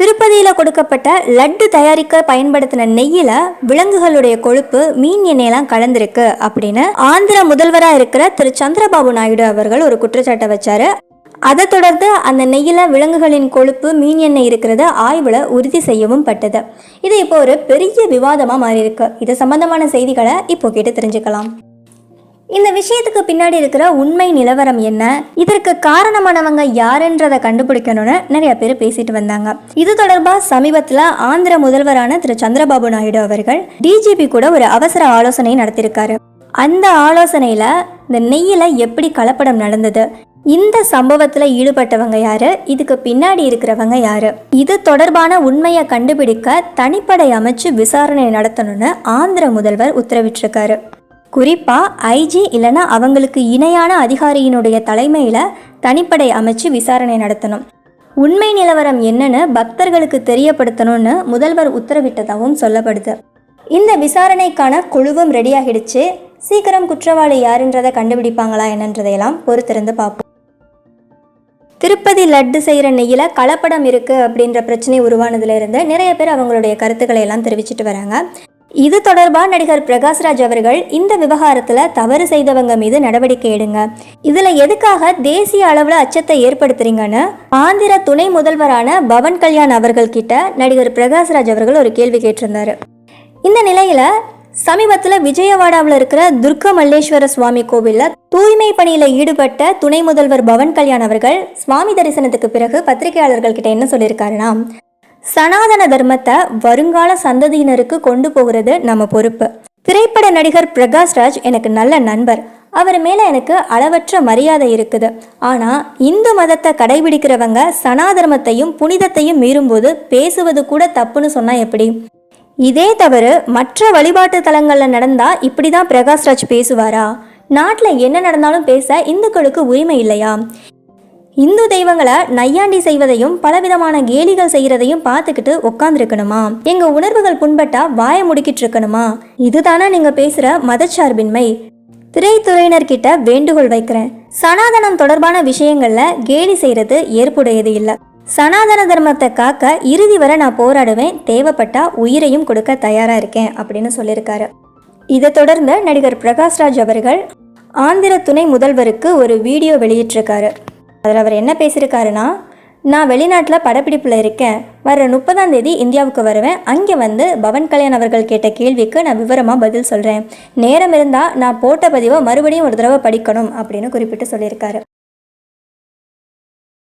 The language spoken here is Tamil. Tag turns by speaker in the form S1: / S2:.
S1: திருப்பதியில் கொடுக்கப்பட்ட லட்டு தயாரிக்க பயன்படுத்தின நெய்யில் விலங்குகளுடைய கொழுப்பு மீன் எண்ணெயெல்லாம் கலந்திருக்கு அப்படின்னு ஆந்திர முதல்வராக இருக்கிற திரு. சந்திரபாபு நாயுடு அவர்கள் ஒரு குற்றச்சாட்டை வச்சாரு. அதை தொடர்ந்து அந்த நெய்யில் விலங்குகளின் கொழுப்பு மீன் எண்ணெய் இருக்கிறத ஆய்வில் உறுதி செய்யவும் பட்டது. இது இப்போ ஒரு பெரிய விவாதமாக மாறியிருக்கு. இது சம்பந்தமான செய்திகளை இப்போ கேட்டு தெரிஞ்சுக்கலாம். இந்த விஷயத்துக்கு பின்னாடி இருக்கிற உண்மை நிலவரம் என்ன? இதற்கு காரணமானவங்க யாருன்றதை கண்டுபிடிக்கணும்னு நிறைய பேர் பேசிட்டு வந்தாங்க. இது தொடர்பாக சமீபத்தில் ஆந்திர முதல்வரான திரு. சந்திரபாபு நாயுடு அவர்கள் டிஜிபி கூட ஒரு அவசர ஆலோசனை நடத்தியிருக்காரு. அந்த ஆலோசனையில் இந்த நெய்யில் எப்படி கலப்படம் நடந்தது? இந்த சம்பவத்தில் ஈடுபட்டவங்க யாரு? இதுக்கு பின்னாடி இருக்கிறவங்க யாரு? இது தொடர்பான உண்மையை கண்டுபிடிக்க தனிப்படை அமைச்சு விசாரணை நடத்தணும்னு ஆந்திர முதல்வர் உத்தரவிட்டிருக்காரு. குறிப்பாக ஐஜி இல்லைன்னா அவங்களுக்கு இணையான அதிகாரியினுடைய தலைமையில் தனிப்படை அமைச்சு விசாரணை நடத்தணும். உண்மை நிலவரம் என்னன்னு பக்தர்களுக்கு தெரியப்படுத்தணும்னு முதல்வர் உத்தரவிட்டதாகவும் சொல்லப்படுது. இந்த விசாரணைக்கான குழுவும் ரெடியாகிடுச்சு. சீக்கிரம் குற்றவாளி யாருன்றதை கண்டுபிடிப்பாங்களா என்னன்றதையெல்லாம் பொறுத்திருந்து பார்ப்போம். திருப்பதி லட்டு செய்கிற நெய்யில் கலப்படம் இருக்குது அப்படின்ற பிரச்சனை உருவானதுலேருந்து நிறைய பேர் அவங்களுடைய கருத்துக்களை எல்லாம் தெரிவிச்சிட்டு வராங்க. இது தொடர்பாக நடிகர் பிரகாஷ்ராஜ் அவர்கள் இந்த விவகாரத்தில் தவறு செய்தவங்க மீது நடவடிக்கை எடுங்க. இதில் எதுக்காக தேசிய அளவில் அச்சத்தை ஏற்படுத்துறீங்கன்னு ஆந்திர துணை முதல்வரான பவன் கல்யாண் அவர்கள் கிட்ட நடிகர் பிரகாஷ்ராஜ் அவர்கள் ஒரு கேள்வி கேட்டிருந்தாரு. இந்த நிலையில் சமீபத்தில் விஜயவாடாவில் இருக்கிற துர்க்க மல்லேஸ்வர சுவாமி கோவிலில் தூய்மை பணியில் ஈடுபட்ட துணை முதல்வர் பவன் கல்யாண் அவர்கள் சுவாமி தரிசனத்துக்கு பிறகு பத்திரிகையாளர்கள் கிட்ட என்ன சொல்லியிருக்காருன்னா சனாதன தர்மத்தை வருங்கால சந்ததியினருக்கு கொண்டு போகிறது நம்ம பொறுப்பு. திரைப்பட நடிகர் பிரகாஷ்ராஜ் எனக்கு நல்ல நண்பர். அவர் மேலே எனக்கு அளவற்ற மரியாதை இருக்குது. ஆனால் இந்து மதத்தை கடைபிடிக்கிறவங்க சனாதர்மத்தையும் புனிதத்தையும் மீறும்போது பேசுவது கூட தப்புன்னு சொன்னால் எப்படி? இதே தவறு மற்ற வழிபாட்டு தலங்களில் நடந்தால் இப்படி தான் பிரகாஷ்ராஜ் பேசுவாரா? நாட்டில் என்ன நடந்தாலும் பேச இந்துக்களுக்கு உரிமை இல்லையா? இந்து தெய்வங்களை நையாண்டி செய்வதையும் பலவிதமான கேலிகள் செய்யறதையும் பார்த்துக்கிட்டு உட்காந்துருக்கணுமா எங்க உணர்வுகள் புண்பட்டா வாய முடிக்கிட்டு இருக்கணுமா? இதுதானா நீங்க பேசுற மதச்சார்பின்மை. திரைத்துறையினர்கிட்ட வேண்டுகோள் வைக்கிறேன். சனாதனம் தொடர்பான விஷயங்கள்ல கேலி செய்யறது ஏற்புடையது இல்லை. சனாதன தர்மத்தை காக்க இறுதி வரை நான் போராடுவேன் தேவைப்பட்டா உயிரையும் கொடுக்க தயாரா இருக்கேன் அப்படின்னு சொல்லியிருக்காரு. இதை தொடர்ந்து நடிகர் பிரகாஷ்ராஜ் அவர்கள் ஆந்திர துணை முதல்வருக்கு ஒரு வீடியோ வெளியிட்டிருக்காரு. அதில் அவர் என்ன பேசியிருக்காருன்னா நான் வெளிநாட்டில் படப்பிடிப்பில் இருக்கேன். வர முப்பதாம் தேதி இந்தியாவுக்கு வருவேன். அங்கே வந்து பவன் கல்யாண் அவர்கள் கேட்ட கேள்விக்கு நான் விவரமாக பதில் சொல்கிறேன் நேரம் இருந்தால் நான் போட்ட பதிவை மறுபடியும் ஒரு தடவை படிக்கணும் அப்படின்னு குறிப்பிட்டு சொல்லியிருக்காரு.